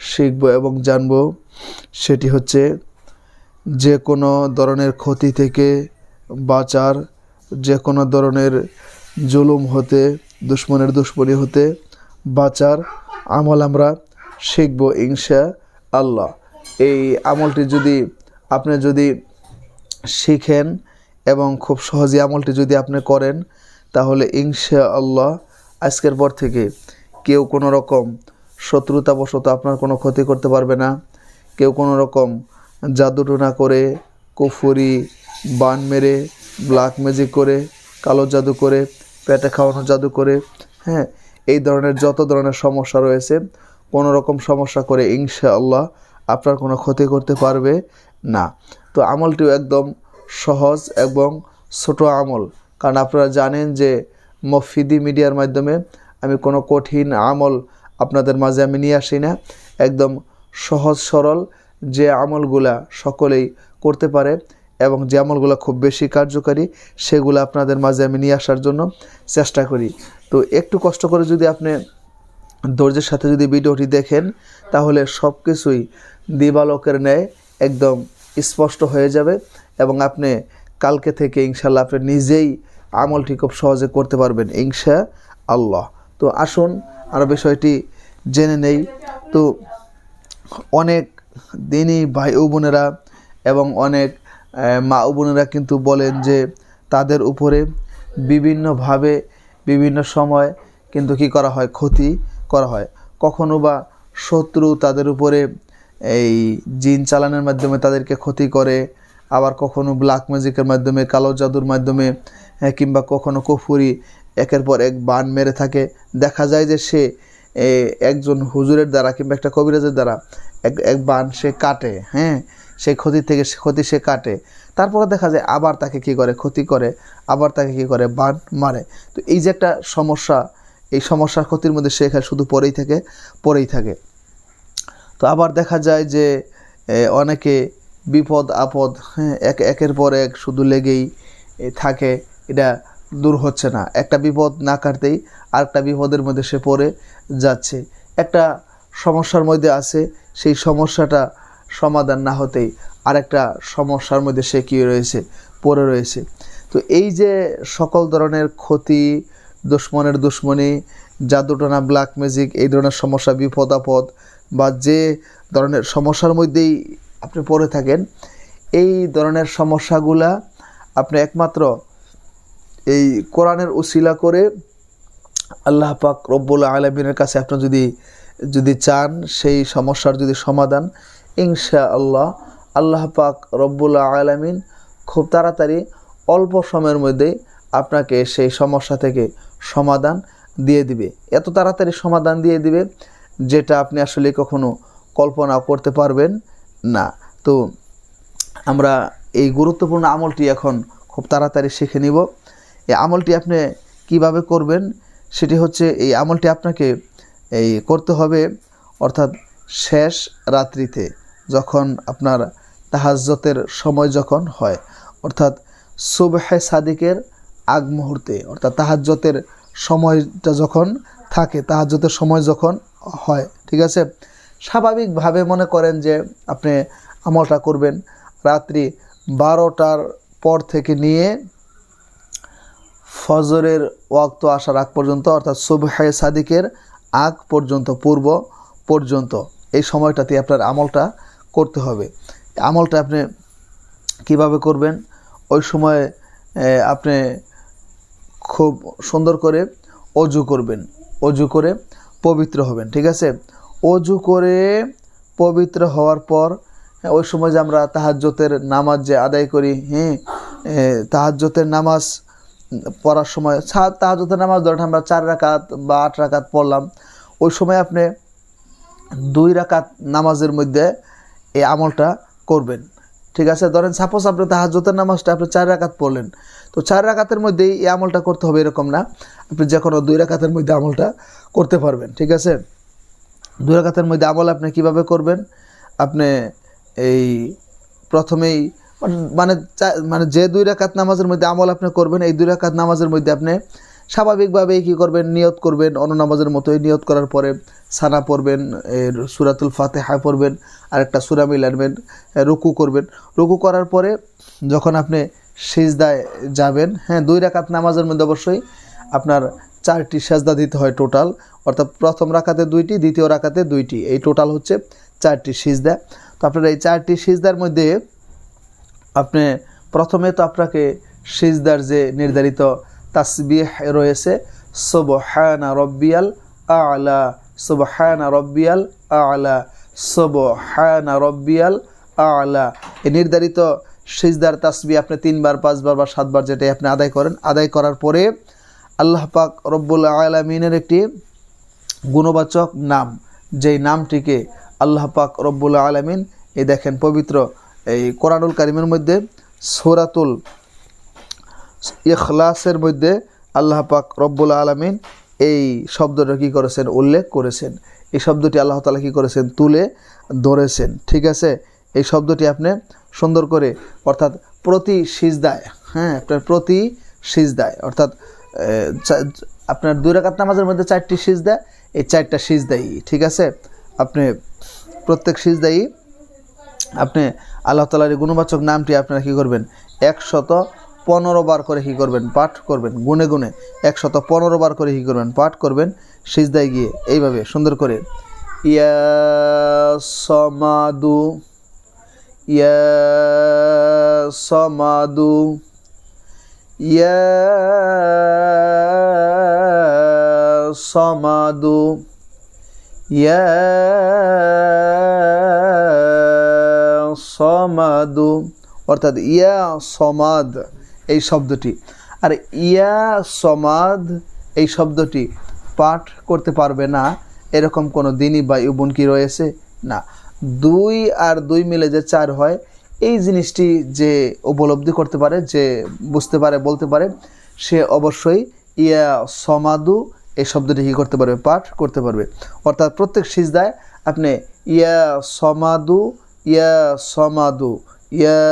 শিখব এবং জানব সেটি হচ্ছে যে কোনো ধরনের ক্ষতি থেকে বাঁচার, যে কোনো ধরনের জুলুম হতে, দুশ্মনের দুশ্মনী হতে বাঁচার আমল আমরা শিখব ইনশা আল্লাহ এই আমলটি যদি আপনি যদি শিখেন এবং খুব সহজে আমলটি যদি আপনি করেন, তাহলে ইনশা আল্লাহ আজকের পর থেকে কেউ কোনো রকম শত্রুতাবশত আপনার কোনো ক্ষতি করতে পারবে না। কেউ কোনো রকম জাদুটোনা করে, কুফুরি, বান মেরে ব্ল্যাক ম্যাজিক করে, কালো জাদু করে, পেটে খাওয়ানো জাদু করে হ্যাঁ এই ধরনের যত ধরনের সমস্যা রয়েছে, কোনো রকম সমস্যা করে ইনশা আল্লাহ আপনার কোনো ক্ষতি করতে পারবে না। তো আমলটিও একদম সহজ এবং ছোট আমল। কারণ আপনারা জানেন যে মফিদি মিডিয়ার মাধ্যমে আমি কোনো কঠিন আমল আপনাদের মাঝে আমি নিয়ে আসি না। একদম সহজ সরল যে আমলগুলা সকলেই করতে পারে এবং যে আমলগুলো খুব বেশি কার্যকারী, সেগুলো আপনাদের মাঝে আমি নিয়ে আসার জন্য চেষ্টা করি। তো একটু কষ্ট করে যদি আপনি ধৈর্যের সাথে যদি ভিডিওটি দেখেন, তাহলে সব কিছুই দিবালকের ন্যায় একদম স্পষ্ট হয়ে যাবে এবং আপনি কালকে থেকে ইনশাল্লাহ আপনি নিজেই আমলটি খুব সহজে করতে পারবেন ইনশা আল্লাহ তো আসুন আর বিষয়টি জেনে নেই। তো অনেক দিনই ভাই ও বোনেরা এবং অনেক মা ও বোনেরা কিন্তু বলেন যে তাদের উপরে বিভিন্নভাবে বিভিন্ন সময় কিন্তু কি করা হয় ক্ষতি করা হয়। কখনো বা শত্রু তাদের উপরে এই জিন চালানোর মাধ্যমে তাদেরকে ক্ষতি করে আবার কখনো ব্ল্যাক ম্যাজিকের মাধ্যমে কালো জাদুর মাধ্যমে হ্যাঁ, কিংবা কখনো কুফুরি একের পর এক বান মেরে থাকে। দেখা যায় যে সে একজন হুজুরের দ্বারা কিংবা একটা কবিরাজের দ্বারা এক এক বান সে কাটে হ্যাঁ? সেই ক্ষতি থেকে সে ক্ষতি সে কাটে। তারপরে দেখা যায় আবার তাকে কি করে? ক্ষতি করে, আবার তাকে কি করে? বান মারে। তো এই যে একটা সমস্যা, এই সমস্যার ক্ষতির মধ্যে সে শুধু পড়েই থাকে পড়েই থাকে। তো আবার দেখা যায় যে অনেকে বিপদ, আপদ হ্যাঁ এক, একের পর এক শুধু লেগেই থাকে। এটা দূর হচ্ছে না। একটা বিপদ না কাটতেই আরেকটা বিপদের মধ্যে সে পড়ে যাচ্ছে। একটা সমস্যার মধ্যে আছে, সেই সমস্যাটা সমাধান না হতেই আরেকটা সমস্যার মধ্যে সে কী রয়েছে? পড়ে রয়েছে। তো এই যে সকল ধরনের ক্ষতি, দুশ্মনের দুশ্মনী, জাদুটনা ব্ল্যাক ম্যাজিক এই ধরনের সমস্যা, বিপদ, আপদ বা যে ধরনের সমস্যার মধ্যেই আপনি পড়ে থাকেন, এই ধরনের সমস্যাগুলা আপনি একমাত্র এই কোরআনের উসিলা করে আল্লাহ পাক রব্বুল আলমিনের কাছে আপনি যদি যদি চান, সেই সমস্যার যদি সমাধান ইনশা আল্লাহ আল্লাহ পাক রব্বুল আলমিন খুব তাড়াতাড়ি অল্প সময়ের মধ্যেই আপনাকে সেই সমস্যা থেকে সমাধান দিয়ে দিবে। এত তাড়াতাড়ি সমাধান দিয়ে দিবে যেটা আপনি আসলে কখনো কল্পনা করতে পারবেন না। তো আমরা এই গুরুত্বপূর্ণ আমলটি এখন খুব তাড়াতাড়ি শিখে নিব। এই আমলটি আপনি কীভাবে করবেন, সেটি হচ্ছে এই আমলটি আপনাকে এই করতে হবে অর্থাৎ শেষ রাত্রিতে, যখন আপনার তাহাজ্জতের সময় যখন হয়। অর্থাৎ সুবহে সাদিকের আগ মুহূর্তে, অর্থাৎ তাহাজ্জতের সময়টা যখন থাকে, তাহাজ্জতের সময় যখন হয়, ঠিক আছে? স্বাভাবিকভাবে মনে করেন যে আপনি আমলটা করবেন রাত্রি বারোটার পর থেকে নিয়ে ফজরের ওয়াক্ত আসার আগ পর্যন্ত অর্থাৎ সুবহে সাদিকের আগ পর্যন্ত পূর্ব পর্যন্ত এই সময়টাতে আপনার আমলটা করতে হবে। আমলটা আপনি কীভাবে করবেন? ওই সময় আপনি খুব সুন্দর করে অজু করবেন। অজু করে পবিত্র হবেন ঠিক আছে? অজু করে পবিত্র হওয়ার পর ওই সময় যে আমরা তাহাজ্জতের নামাজ যে আদায় করি হ্যাঁ এ, তাহাজ্জতের নামাজ পড়ার সময় তাহাজ্জুদের নামাজ ধরেন আমরা চার রাকাত বা আট রাকাত পড়লাম। ওই সময় আপনি দুই রাকাত নামাজের মধ্যে এই আমলটা করবেন। ঠিক আছে? ধরেন সাপোজ আপনি তাহাজ্জতের নামাজটা আপনি চার রাকাত পড়লেন। তো চার রাকাতের মধ্যেই এই আমলটা করতে হবে এরকম না। আপনি যে কোনো দুই রাকাতের মধ্যে আমলটা করতে পারবেন। ঠিক আছে? দুই রাকাতের মধ্যে আমল আপনি কীভাবে করবেন? আপনি এই প্রথমেই মানে- মানে মানে যে দুই রাকাত নামাজের মধ্যে আমল আপনি করবেন, এই দুই রাকাত নামাজের মধ্যে আপনি স্বাভাবিকভাবেই কী করবেন? নিয়ত করবেন, অন্য নামাজের মতোই নিয়ত করার পরে সানা পড়বেন এর সুরাতুল ফাতেহা পড়বেন আর একটা সুরা মিলানবেন রুকু করবেন। রুকু করার পরে যখন আপনি সিজদায় যাবেন হ্যাঁ দুই রাকাত নামাজের মধ্যে অবশ্যই আপনার চারটি সাজদা দিতে হয় টোটাল। অর্থাৎ প্রথম রাকাতে দুইটি, দ্বিতীয় রাকাতে দুইটি। এই টোটাল হচ্ছে চারটি সিজদা। তো আপনার এই চারটি সিজদার মধ্যে আপনি প্রথমে তো আপনাকে সিজদার যে নির্ধারিত তাসবিহ রয়েছে, সুবহানা রব্বিয়াল আলা, সুবহানা রব্বিয়াল আলা, সুবহানা রব্বিয়াল আলা। এই নির্ধারিত সিজদার তাসবি আপনি তিনবার, পাঁচবার বা সাতবার যেটাই আপনি আদায় করেন, আদায় করার পরে আল্লাহ পাক রব্বুল আলমিনের একটি গুণবাচক নাম, যেই নামটিকে আল্লাহ পাক রব্বুল আলমিন, এই দেখেন পবিত্র এই কোরআনুল কারিমের মধ্যে সৌরাতুল ইখলাসের মধ্যে আল্লাহ পাক রব্বুল আলমিন এই শব্দটা কী করেছেন? উল্লেখ করেছেন। এই শব্দটি আল্লাহ তালা কী করেছেন? তুলে ধরেছেন। ঠিক আছে? এই শব্দটি আপনি সুন্দর করে, অর্থাৎ প্রতি সিজদায় হ্যাঁ আপনার প্রতি সিজদায়, অর্থাৎ আপনার দুই রাকাত নামাজের মধ্যে চারটি সিজদা, এই চারটা সিজদাই ঠিক আছে? আপনি প্রত্যেক সিজদাই আপনি আল্লাহ তালার এই গুণবাচক নামটি আপনারা কী করবেন? একশত পনেরো বার করে কী করবেন? পাঠ করবেন, গুনে গুনে একশত পনেরো বার করে কী করবেন? পাঠ করবেন, সিজদায় গিয়ে এইভাবে সুন্দর করে ইয়া সমাদু ইয়া সমাদু ইয়া সমাদু, ইয়া সমাদু, অর্থাৎ ইয়া সমাদ, এই শব্দটি। আর ইয়া সমাদ, এই শব্দটি পাঠ করতে পারবে না, এরকম কোনো দিনই বা ইউবন কি রয়েছে? না। দুই আর দুই মিলে যে চার হয়, এই জিনিসটি যে উপলব্ধি করতে পারে, যে বুঝতে পারে, বলতে পারে, সে অবশ্যই ইয়া সমাদু, এই শব্দটি কী করতে পারবে? পাঠ করতে পারবে। অর্থাৎ প্রত্যেক সিজদায় আপনি ইয়া সমাদু ইয়া সমাদু ইয়া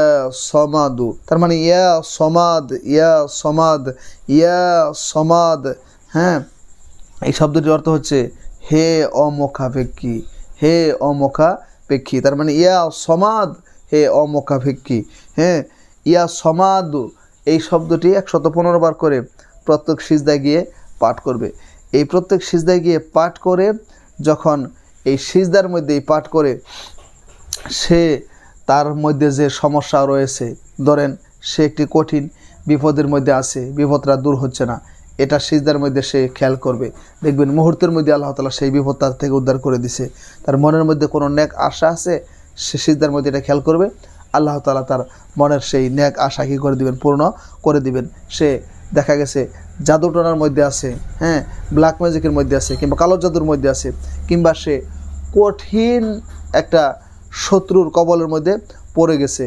সমাদু। তার মানে ইয়া সমাদ ইয়া সমাদ ইয়া সমাদ। হ্যাঁ? এই শব্দটির অর্থ হচ্ছে হে অমুখাপেক্ষী হে অমুখাপেক্ষী। তার মানে ইয়া সমাদ, হে অমুখাপেক্ষী। হ্যাঁ? ইয়া সমাদু, এই শব্দটি একশত পনেরো বার করে প্রত্যেক সিজদায় গিয়ে পাঠ করবে। এই প্রত্যেক সিজদায় গিয়ে পাঠ করে যখন এই সিজদার মধ্যে পাঠ করে সে তার মধ্যে যে সমস্যা রয়েছে, ধরেন সে একটি কঠিন বিপদের মধ্যে আছে, বিপদটা দূর হচ্ছে না, এটা সিজদার মধ্যে সে খেয়াল করবে। দেখবেন মুহূর্তের মধ্যে আল্লাহ তালা সেই বিপদ তার থেকে উদ্ধার করে দিছে। তার মনের মধ্যে কোনো ন্যাক আশা আছে? সে সিজদার মধ্যে এটা খেয়াল করবে। আল্লাহ তালা তার মনের সেই ন্যাক আশা কী করে দিবেন? পূর্ণ করে দিবেন। সে দেখা গেছে জাদুটনার মধ্যে আছে হ্যাঁ ব্ল্যাক ম্যাজিকের মধ্যে আছে, কিংবা কালো জাদুর মধ্যে আছে, কিংবা সে কঠিন একটা শত্রুর কবলের মধ্যে পড়ে গেছে।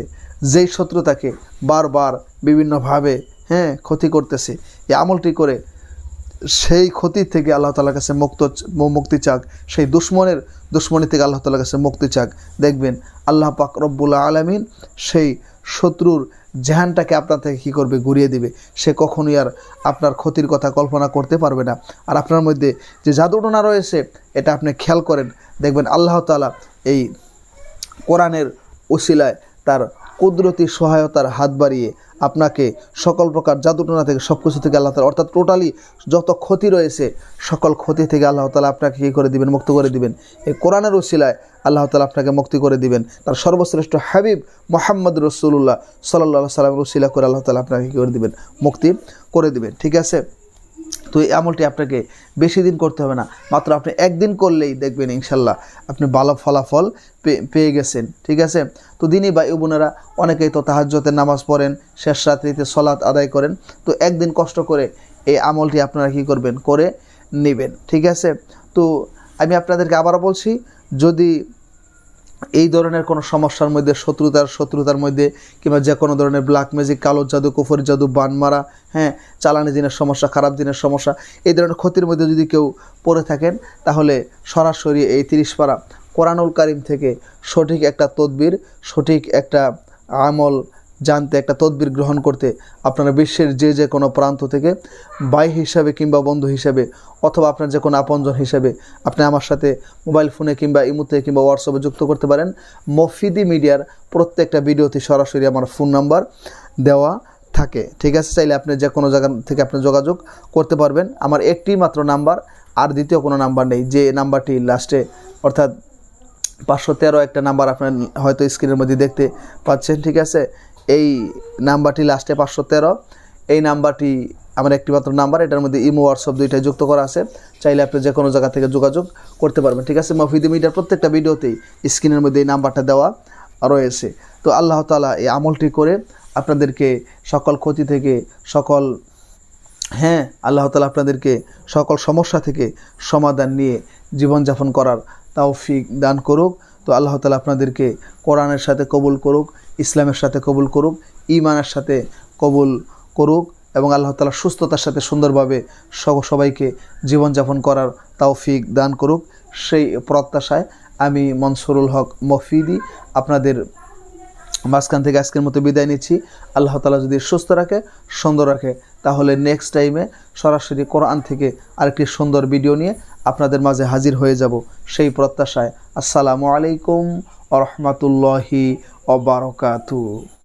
যেই শত্রু তাকে বারবার বিভিন্নভাবে হ্যাঁ ক্ষতি করতেছে, এই আমলটি করে সেই ক্ষতি থেকে আল্লাহ তালার কাছে মুক্ত, মুক্তি চাক, সেই দুশ্মনের, দুশ্মনী থেকে আল্লাহ তালার কাছে মুক্তি চাক। দেখবেন আল্লাহ পাক রব্বুল আলমিন সেই শত্রুর জেহানটাকে আপনার থেকে কী করবে? ঘুরিয়ে দিবে। সে কখনোই আর আপনার ক্ষতির কথা কল্পনা করতে পারবে না। আর আপনার মধ্যে যে জাদুটনা রয়েছে, এটা আপনি খেয়াল করেন। দেখবেন আল্লাহ তালা এই কোরআনের ওসিলায় তার কুদরতি সহায়তার হাত বাড়িয়ে আপনাকে সকল প্রকার জাদুটনা থেকে সব কিছু থেকে আল্লাহ তালা, অর্থাৎ টোটালি যত ক্ষতি রয়েছে, সকল ক্ষতি থেকে আল্লাহ তালা আপনাকে কী করে দিবেন? মুক্ত করে দিবেন। এই কোরআনের ওসিলায় আল্লাহ তালা আপনাকে মুক্তি করে দিবেন। তার সর্বশ্রেষ্ঠ হাবিব মোহাম্মদ রসুল্লাহ সাল্লাহ সাল্লাম রসিলা করে আল্লাহ তালা আপনাকে কী করে দিবেন? মুক্তি করে দিবেন। ঠিক আছে? তো এই আমলটি আপনাকে বেশি দিন করতে হবে না। মাত্র আপনি একদিন করলেই দেখবেন ইনশাল্লাহ আপনি ভালো ফলাফল পেয়ে গেছেন, ঠিক আছে? তো দিনই বা বোনেরা, অনেকেই তো তাহাজ্জতের নামাজ পড়েন, শেষ রাত্রিতে সলাৎ আদায় করেন, তো একদিন কষ্ট করে এই আমলটি আপনারা কি করবেন? করে নেবেন, ঠিক আছে? তো আমি আপনাদেরকে আবারও বলছি, যদি এই ধরনের কোনো সমস্যার মধ্যে, শত্রুতার শত্রুতার মধ্যে, কিংবা যে কোনো ধরনের ব্ল্যাক ম্যাজিক কালো জাদু, কুফরি জাদু, বান মারা হ্যাঁ চালানি দিনের সমস্যা, খারাপ দিনের সমস্যা, এই ধরনের ক্ষতির মধ্যে যদি কেউ পড়ে থাকেন, তাহলে সরাসরি এই তিরিশ পারা কোরআনুল কারিম থেকে সঠিক একটা তদবির, সঠিক একটা আমল জানতে, একটা তদবির গ্রহণ করতে আপনারা বিশ্বের যে যে কোনো প্রান্ত থেকে ভাই হিসাবে কিংবা বন্ধু হিসাবে অথবা আপনার যে কোনো আপনজন হিসাবে আপনি আমার সাথে মোবাইল ফোনে কিংবা ইমুতে কিংবা হোয়াটসঅ্যাপে যুক্ত করতে পারেন। মফিদি মিডিয়ার প্রত্যেকটা ভিডিওতে সরাসরি আমার ফোন নাম্বার দেওয়া থাকে। ঠিক আছে, চাইলে আপনি যে কোনো জায়গা থেকে আপনি যোগাযোগ করতে পারবেন। আমার একটি মাত্র নাম্বার, আর দ্বিতীয় কোনো নাম্বার নেই। যে নাম্বারটি লাস্টে, অর্থাৎ পাঁচশো তেরো একটা নাম্বার আপনার হয়তো স্ক্রিনের মধ্যে দেখতে পাচ্ছেন। ঠিক আছে এই নাম্বারটি লাস্টে পাঁচশো তেরো। এই নাম্বারটি আমার একটি মাত্র নাম্বার, এটার মধ্যে ইমো, হোয়াটসঅ্যাপ দুইটাই যুক্ত করা আছে। চাইলে আপনি যে কোনো জায়গা থেকে যোগাযোগ করতে পারবেন। ঠিক আছে মফিদি মিডিয়ার প্রত্যেকটা ভিডিওতেই স্ক্রিনের মধ্যে এই নাম্বারটা দেওয়া রয়েছে। তো আল্লাহ তালা এই আমলটি করে আপনাদেরকে সকল ক্ষতি থেকে, সকল হ্যাঁ আল্লাহ তালা আপনাদেরকে সকল সমস্যা থেকে সমাধান নিয়ে জীবনযাপন করার তৌফিক দান করুক। তো আল্লাহ তালা আপনাদেরকে কোরআনের সাথে কবুল করুক, ইসলামের সাথে কবুল করুক ইমানের সাথে কবুল করুক এবং আল্লাহ তালা সুস্থতার সাথে সুন্দরভাবে সব সবাইকে জীবনযাপন করার তৌফিক দান করুক। সেই প্রত্যাশায় আমি মনসুরুল হক মফিদি আপনাদের মাঝখান থেকে আজকের মতো বিদায় নিচ্ছি। আল্লাহ তালা যদি সুস্থ রাখে, সুন্দর রাখে, তাহলে নেক্সট টাইমে সরাসরি কোরআন থেকে আরেকটি সুন্দর ভিডিও নিয়ে আপনাদের মাঝে হাজির হয়ে যাব সেই প্রত্যাশায়। আসসালামু আলাইকুম আ অবরকাতু